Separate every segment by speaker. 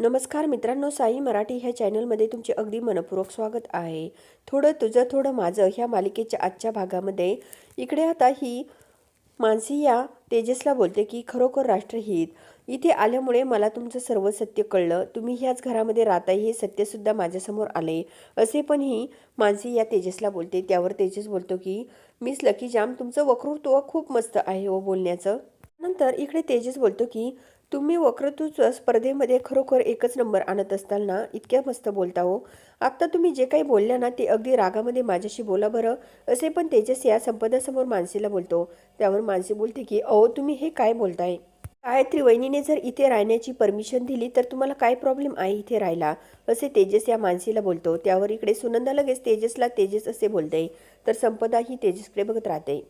Speaker 1: नमस्कार मित्रांनो साई मराठी ह्या चॅनलमध्ये तुमचे अगदी मनपूर्वक स्वागत आहे. थोडं तुझं थोडं माझं ह्या मालिकेच्या आजच्या भागामध्ये. इकडे आता ही मानसी या तेजसला बोलते की खरोखर राष्ट्रहित. इथे आल्यामुळे मला तुमचं सर्व सत्य कळलं. तुम्ही ह्याच घरामध्ये राहता हे सत्यसुद्धा माझ्यासमोर आले. असे पण ही मानसी या तेजसला बोलते. त्यावर तेजस बोलतो की मिस लकी जाम तुमचं वक्तृत्व खूप मस्त आहे हो बोलण्याचं. नंतर इकडे तेजस बोलतो की तुम्ही वक्रतृत्व स्पर्धेमध्ये खरोखर एकच नंबर आणत असताल ना? इतक्या मस्त बोलता हो. आत्ता तुम्ही जे काही बोलल्या ना ते अगदी रागामध्ये माझ्याशी बोला बरं. असे पण तेजस या संपदासमोर मानसीला बोलतो. त्यावर मानसी बोलते की अहो तुम्ही हे काय बोलताय? गायत्री वहिनीने जर इथे राहण्याची परमिशन दिली तर तुम्हाला काय प्रॉब्लेम आहे इथे राहायला? असे तेजस या मानसीला बोलतो. त्यावर इकडे सुनंदा लगेच तेजसला तेजस असे बोलते. तर संपदा ही तेजसकडे बघत राहते.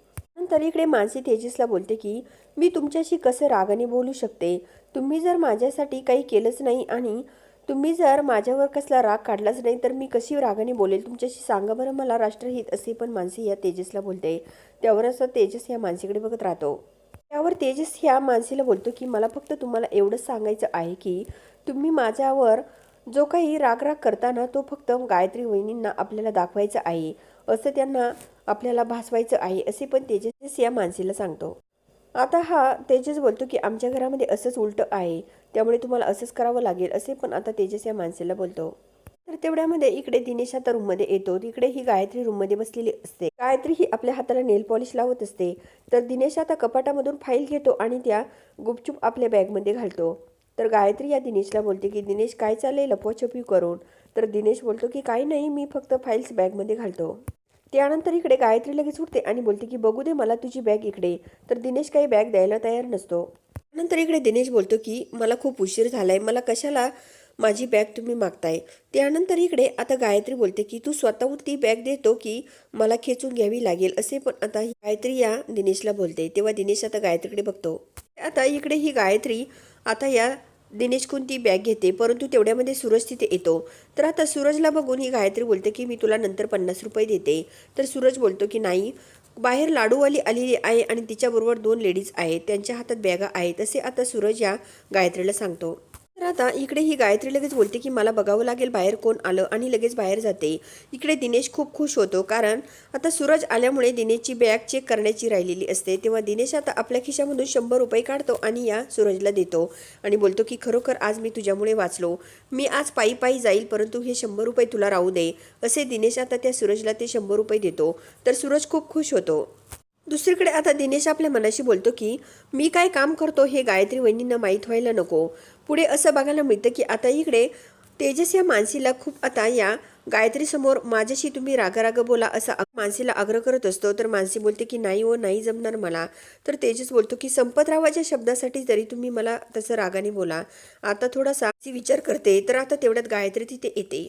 Speaker 1: तर इकडे मानसी तेजसला बोलते की मी तुमच्याशी कसं रागाने बोलू शकते? तुम्ही जर माझ्यासाठी काही केलंच नाही आणि तुम्ही जर माझ्यावर कसला राग काढलाच नाही तर मी कशी रागाने बोलेल? तुमच्याशी सांगा बरं मला राष्ट्रहित असे पण मानसी या तेजसला बोलते. त्यावर असं तेजस या मानसीकडे बघत राहतो. त्यावर तेजस ह्या मानसीला बोलतो की मला फक्त तुम्हाला एवढंच सांगायचं आहे की तुम्ही माझ्यावर जो काही रागराग करताना तो फक्त गायत्री वहिनींना आपल्याला दाखवायचा आहे. असं त्यांना आपल्याला भासवायचं आहे असे पण तेजस या मानसीला सांगतो. आता हा तेजस बोलतो की आमच्या घरामध्ये असंच उलटं आहे त्यामुळे तुम्हाला असंच करावं लागेल असे पण आता तेजस या माणसेला बोलतो. तर तेवढ्यामध्ये इकडे दिनेश आता रूममध्ये येतो. तिकडे ही गायत्री रूममध्ये बसलेली असते. गायत्री ही आपल्या हाताला नेल पॉलिश लावत असते. तर दिनेश आता कपाटामधून फाईल घेतो आणि त्या गुपचूप आपल्या बॅगमध्ये घालतो. तर गायत्री या दिनेशला बोलते की दिनेश काय चालले लपवाछपी करून? तर दिनेश बोलतो की काही नाही मी फक्त फाईल्स बॅगमध्ये घालतो. त्यानंतर इकडे गायत्री लगेच उठते आणि बोलते की बघू दे मला तुझी बॅग इकडे. तर दिनेश काही बॅग द्यायला तयार नसतो. नंतर इकडे दिनेश बोलतो की मला खूप उशीर झालाय. मला कशाला माझी बॅग तुम्ही मागताय? त्यानंतर इकडे आता गायत्री बोलते की तू स्वतःहून ती बॅग देतो की मला खेचून घ्यावी लागेल. असे पण आता ही गायत्री या दिनेशला बोलते. तेव्हा दिनेश आता गायत्रीकडे बघतो. आता इकडे ही गायत्री आता या दिनेश ती बॅग घेते? परंतु तेवढ्यामध्ये सूरज तिथे येतो. तर आता सूरजला बघून ही गायत्री बोलते की मी तुला नंतर पन्नास रुपये देते. तर सूरज बोलतो की नाही बाहेर लाडूवाली आलेली आहे आणि तिच्याबरोबर दोन लेडीज आहेत. त्यांच्या हातात बॅगा आहेत. असे आता सूरज या गायत्रीला सांगतो. तर आता इकडे ही गायत्री लगेच बोलते की मला बघावं लागेल बाहेर कोण आलं आणि लगेच बाहेर जाते. इकडे दिनेश खूप खुश होतो कारण आता सूरज आल्यामुळे दिनेशची बॅग चेक करण्याची राहिलेली असते. तेव्हा दिनेश आता आपल्या खिशामधून शंभर रुपये काढतो आणि या सूरजला देतो आणि बोलतो की खरोखर आज मी तुझ्यामुळे वाचलो. मी आज पायी पायी जाईल परंतु हे शंभर रुपये तुला राहू दे. असे दिनेश आता त्या सूरजला ते शंभर रुपये देतो. तर सूरज खूप खुश होतो. दुसरीकडे आता दिनेश आपल्या मनाशी बोलतो की मी काय काम करतो हे गायत्री वहिनींना माहीत व्हायला नको. पुढे असं बघायला मिळतं की आता इकडे तेजस या मानसीला खूप आता या गायत्रीसमोर माझ्याशी तुम्ही रागाराग बोला असा मानसीला आग्रह करत असतो. तर मानसी बोलते की नाही ओ नाही जमणार मला. तर तेजस बोलतो की संपतरावाच्या शब्दासाठी जरी तुम्ही मला तसं रागाने बोला. आता थोडासा विचार करते. तर आता तेवढ्यात गायत्री तिथे येते.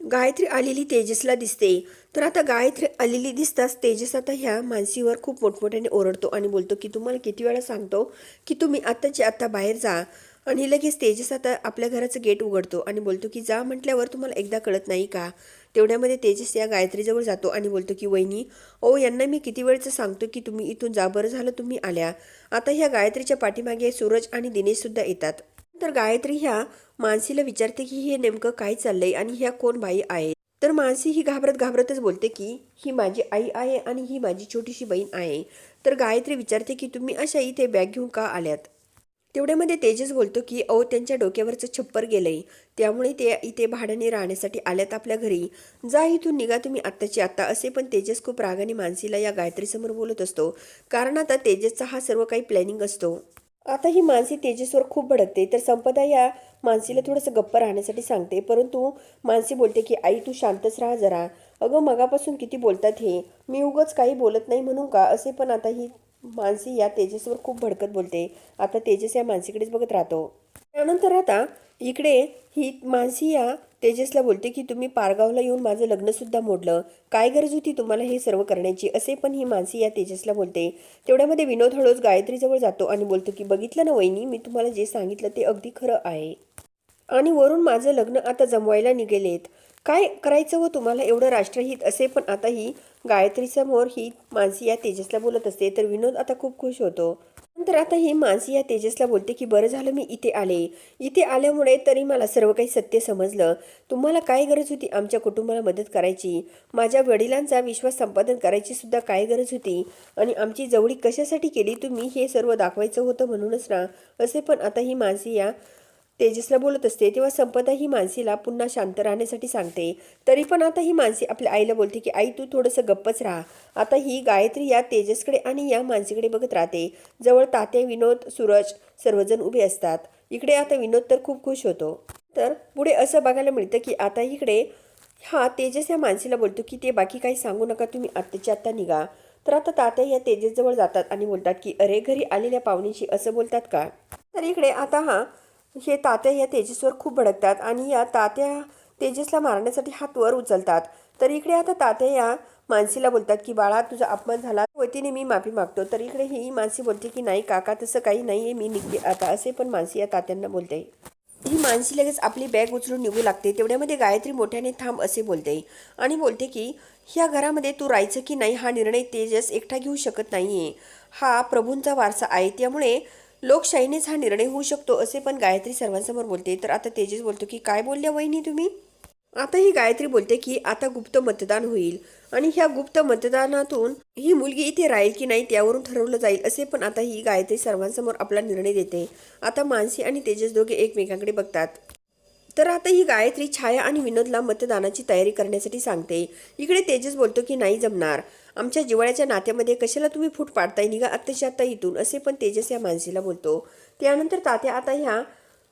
Speaker 1: गायत्री आलेली तेजसला दिसते. तर आता गायत्री आलेली दिसताच तेजस आता ह्या मानसीवर खूप मोठमोठ्याने ओरडतो आणि बोलतो की तुम्हाला किती वेळा सांगतो की तुम्ही आत्ताची आत्ता बाहेर जा. आणि लगेच तेजस आता आपल्या घराचं गेट उघडतो आणि बोलतो की जा म्हटल्यावर तुम्हाला एकदा कळत नाही का? तेवढ्यामध्ये तेजस या गायत्रीजवळ जातो आणि बोलतो की वहिनी ओ यांना मी किती वेळचं सांगतो की तुम्ही इथून जा. बरं झालं तुम्ही आल्या. आता ह्या गायत्रीच्या पाठीमागे सूरज आणि दिनेशसुद्धा येतात. तर गायत्री ह्या मानसीला विचारते की हे नेमकं काय चाललंय आणि ह्या कोण बाई आहे? तर मानसी ही घाबरत घाबरतच बोलते की ही माझी आई आहे आणि ही माझी छोटीशी बहीण आहे. तर गायत्री विचारते की तुम्ही अशा इथे बॅग घेऊन का आल्यात? तेवढ्यामध्ये तेजस बोलतो की अहो त्यांच्या डोक्यावरचं छप्पर गेलंय. त्यामुळे ते इथे भाड्याने राहण्यासाठी आल्यात आपल्या घरी. जा इथून निघा तुम्ही आत्ताची आत्ता. असे पण तेजस खूप रागाने मानसीला या गायत्रीसमोर बोलत असतो. कारण आता तेजसचा हा सर्व काही प्लॅनिंग असतो. आता ही मानसी तेजसवर खूप भडकते तर संपदा या मानसीला थोडंसं गप्प राहण्यासाठी सांगते. परंतु मानसी बोलते की आई तू शांतच राहा जरा. अगं मगापासून किती बोलतात हे? मी उगंच काही बोलत नाही म्हणून का? असे पण आता ही मानसी या तेजसवर खूप भडकत बोलते. आता तेजस या मानसीकडेच बघत राहतो. त्यानंतर आता इकडे ही मानसी या तेजसला बोलते की तुम्ही पारगावला येऊन माझं लग्नसुद्धा मोडलं. काय गरज होती तुम्हाला हे सर्व करण्याची? असे पण ही मानसी या तेजसला बोलते. तेवढ्यामध्ये विनोद हळूच गायत्रीजवळ जातो आणि बोलतो की बघितलं ना वहिनी मी तुम्हाला जे सांगितलं ते अगदी खरं आहे. आणि वरून माझं लग्न आता जमवायला निघेलेत. काय करायचं व तुम्हाला एवढं राष्ट्रहित? असे पण आता ही गायत्रीसमोर ही मानसी या तेजसला बोलत असते. तर विनोद आता खूप खुश होतो. नंतर आता ही मानसी या तेजसला बोलते की बरं झालं मी इथे आले. इथे आल्यामुळे तरी मला सर्व काही सत्य समजलं. तुम्हाला काय गरज होती? आमच्या कुटुंबाला मदत करायची. माझ्या वडिलांचा विश्वास संपादन करायची सुद्धा काय गरज होती? आणि आमची जवळी कशासाठी केली? तुम्ही हे सर्व दाखवायचं होतं म्हणूनच ना? असे पण आता ही मानसी या तेजसला बोलत असते तेव्हा संपदा ही मानसीला पुन्हा शांत राहण्यासाठी सांगते. तरी पण आता ही मानसी आपल्या आईला बोलते की आई तू थोडंसं गप्पच राहा. आता ही गायत्री या तेजसकडे आणि या मानसीकडे बघत राहते. जवळ तात्या विनोद सूरज सर्वजण उभे असतात. इकडे आता विनोद तर खूप खुश होतो. तर पुढे असं बघायला मिळतं की आता इकडे हा तेजस या मानसीला बोलतो की ते बाकी काही सांगू नका तुम्ही आत्ताच्या आत्ता निघा. तर आता तात्या या तेजसजवळ जातात आणि बोलतात की अरे घरी आलेल्या पाहुणीशी असं बोलतात का? तर इकडे आता हा हे तात्या या तेजसवर खूप भडकतात आणि या तात्या तेजसला मारण्यासाठी हात वर उचलतात. तर इकडे आता तात्या या मानसीला बोलतात की बाळा तुझा अपमान झाला. वतीने मी माफी मागतो. तर इकडे ही मानसी बोलते की नाही काका तसं काही नाही आहे मी निघते आता. असे पण मानसी या तात्यांना बोलते. ही मानसी लगेच आपली बॅग उचलून निघू लागते. तेवढ्यामध्ये गायत्री मोठ्याने थांब असे बोलते आणि बोलते की ह्या घरामध्ये तू राहायचं की नाही? हा निर्णय तेजस एकटा घेऊ शकत नाही हा प्रभूंचा वारसा आहे. त्यामुळे लोकशाहीनेच हा निर्णय होऊ शकतो असे पण गायत्री सर्वांसमोर बोलते. तर आता तेजस बोलतो की काय बोलल्या वहिनी तुम्ही? आता ही गायत्री बोलते की आता गुप्त मतदान होईल. आणि ह्या गुप्त मतदानातून ही मुलगी इथे राहील की नाही त्यावरून ठरवलं जाईल असे पण आता ही गायत्री सर्वांसमोर आपला निर्णय देते. आता मानसी आणि तेजस दोघे एकमेकांकडे बघतात. तर आता ही गायत्री छाया आणि विनोदला मतदानाची तयारी करण्यासाठी सांगते. इकडे तेजस बोलतो की नाही जमणार. आमच्या जिवाळ्याच्या नात्यामध्ये कशाला तुम्ही फूट पाडताय? निघा आत्ताच्या आत्ता इथून असे पण तेजस या मानसीला बोलतो. त्यानंतर तात्या आता ह्या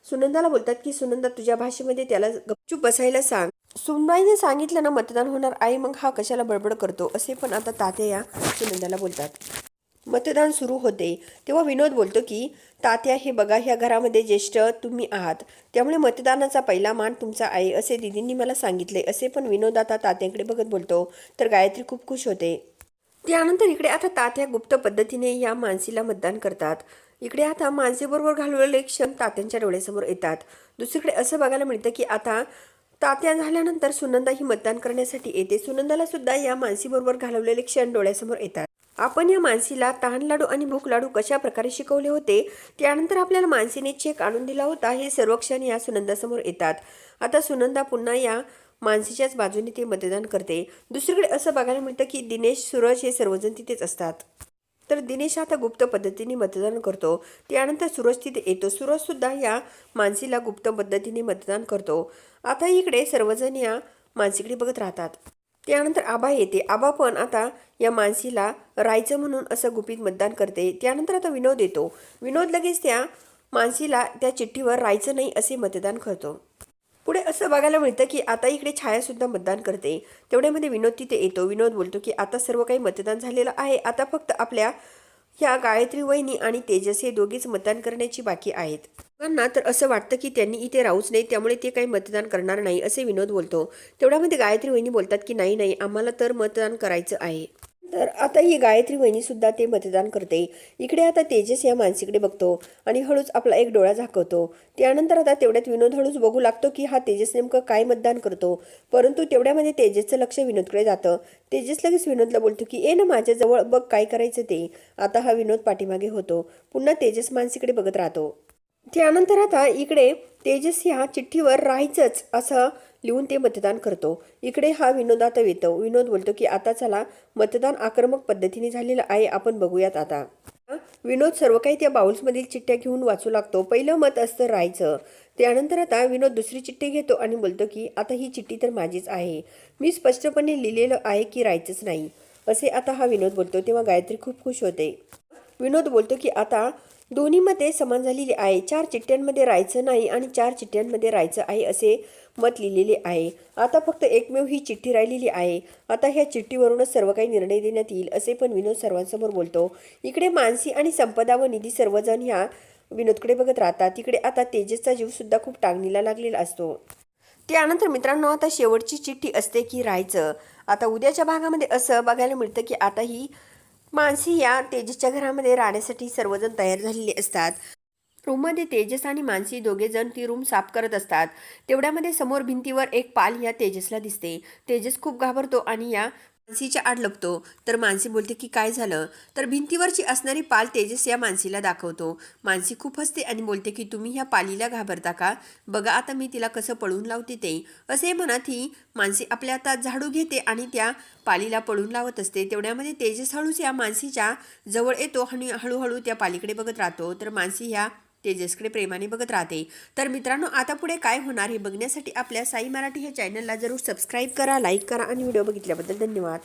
Speaker 1: सुनंदाला बोलतात की सुनंदा तुझ्या भाषेमध्ये त्याला गपचूप बसायला सांग. सुनबाईने सांगितलं ना मतदान होणार आहे मग हा कशाला बडबड करतो? असे पण आता तात्या या सुनंदाला बोलतात. मतदान सुरू होते. तेव्हा विनोद बोलतो की तात्या हे बघा ह्या घरामध्ये ज्येष्ठ तुम्ही आहात. त्यामुळे मतदानाचा पहिला मान तुमचा आहे असे दिदींनी मला सांगितले. असे पण विनोद आता तात्यांकडे बघत बोलतो. तर गायत्री खूप खुश होते. त्यानंतर इकडे आता तात्या गुप्त पद्धतीने या मानसीला मतदान करतात. इकडे आता मानसीबरोबर घालवलेले क्षण तात्यांच्या डोळ्यासमोर येतात. दुसरीकडे असं बघायला मिळतं की आता तात्या झाल्यानंतर सुनंदा ही मतदान करण्यासाठी येते. सुनंदाला सुद्धा या मानसीबरोबर घालवलेले क्षण डोळ्यासमोर येतात. आपण या मानसीला तहान लाडू आणि भूक लाडू कशा प्रकारे शिकवले होते त्यानंतर आपल्याला मानसीने चेक आणून दिला होता हे सर्व क्षण या सुनंदासमोर येतात. आता सुनंदा पुन्हा या मानसीच्याच बाजूने ते मतदान करते. दुसरीकडे असं बघायला मिळतं की दिनेश सूरज हे सर्वजण तिथेच असतात. तर दिनेश आता गुप्त पद्धतीने मतदान करतो. त्यानंतर सूरज तिथे येतो. सूरजसुद्धा या मानसीला गुप्त पद्धतीने मतदान करतो. आता इकडे सर्वजण या मानसीकडे बघत राहतात. त्यानंतर आबा येते. आबा पण आता या मानसीला राहायचं म्हणून असं गुपित मतदान करते. त्यानंतर आता विनोद येतो. विनोद लगेच त्या मानसीला त्या चिठ्ठीवर राहायचं नाही असे मतदान करतो. पुढे असं बघायला मिळतं की आता इकडे छायासुद्धा मतदान करते. तेवढ्यामध्ये विनोद तिथे येतो. विनोद बोलतो की आता सर्व काही मतदान झालेलं आहे. आता फक्त आपल्या ह्या गायत्री वहिनी आणि तेजस हे दोघीच मतदान करण्याची बाकी आहेत. दोघांना तर असं वाटतं की त्यांनी इथे राहूच नाही त्यामुळे ते काही मतदान करणार नाही असे विनोद बोलतो. तेवढ्यामध्ये गायत्री वहिनी बोलतात की नाही नाही आम्हाला तर मतदान करायचं आहे. तर आता ही गायत्री वहिनीसुद्धा ते मतदान करते. इकडे आता तेजस या मानसीकडे बघतो आणि हळूच आपला एक डोळा झाकवतो. त्यानंतर आता तेवढ्यात विनोद हळूच बघू लागतो की हा तेजस नेमकं काय मतदान करतो. परंतु तेवढ्यामध्ये तेजसचं लक्ष विनोदकडे जातं. तेजस लगेच विनोदला बोलतो की ए ना माझ्याजवळ बघ काय करायचं ते. आता हा विनोद पाठीमागे होतो. पुन्हा तेजस मानसीकडे बघत राहतो. त्यानंतर आता इकडे तेजस ह्या चिठ्ठीवर राहायचंच असं लिहून ते मतदान करतो. इकडे हा विनोदात आता येतो. विनोद बोलतो की आता चला मतदान आक्रमक पद्धतीने झालेलं आहे आपण बघूयात आता. विनोद सर्व काही त्या बाउल्समधील चिठ्ठ्या घेऊन वाचू लागतो. पहिलं मत असतं राहायचं. त्यानंतर आता विनोद दुसरी चिठ्ठी घेतो आणि बोलतो की आता ही चिठ्ठी तर माझीच आहे. मी स्पष्टपणे लिहिलेलं आहे की राहायचंच नाही. असे आता हा विनोद बोलतो. तेव्हा गायत्री खूप खुश होते. विनोद बोलतो की आता दोन्ही मते समान झालेली आहे. चार चिठ्ठ्यांमध्ये राहायचं नाही आणि चार चिठ्ठ्यांमध्ये राहायचं आहे असे मत लिहिलेले आहे. आता फक्त एकमेव ही चिठ्ठी राहिलेली आहे. आता ह्या चिठ्ठीवरूनच सर्व काही निर्णय देण्यात येईल असे पण विनोद सर्वांसमोर बोलतो. इकडे मानसी आणि संपदा व निधी सर्वजण ह्या विनोदकडे बघत राहतात. तिकडे आता तेजसचा जीवसुद्धा खूप टांगणीला लागलेला असतो. त्यानंतर मित्रांनो आता शेवटची चिठ्ठी असते की राहायचं. आता उद्याच्या भागामध्ये असं बघायला मिळतं की आता ही मानसी या तेजसच्या घरामध्ये राहण्यासाठी सर्वजण तयार झालेले असतात. रूममध्ये तेजस आणि मानसी दोघे जण ती रूम साफ करत असतात. तेवढ्यामध्ये समोर भिंतीवर एक पाल या तेजसला दिसते. तेजस खूप घाबरतो आणि या मानसीच्या आड लपतो. तर मानसी बोलते की काय झालं? तर भिंतीवरची असणारी पाल तेजस या मानसीला दाखवतो. मानसी खूप हसते आणि बोलते की तुम्ही ह्या पालीला घाबरता का? बघा आता मी तिला कसं पळून लावते ते. असे म्हणत ही मानसी आपल्या आता झाडू घेते आणि त्या पालीला पळून लावत असते. तेवढ्यामध्ये तेजस हळूच या मानसीच्या जवळ येतो आणि हळूहळू त्या पालीकडे बघत राहतो. तर मानसी ह्या तेजसकडे प्रेमाने बघत राहते. तर मित्रांनो आता पुढे काय होणार हे बघण्यासाठी आपल्या साई मराठी हे चॅनलला जरूर सबस्क्राईब करा लाईक करा आणि व्हिडिओ बघितल्याबद्दल धन्यवाद.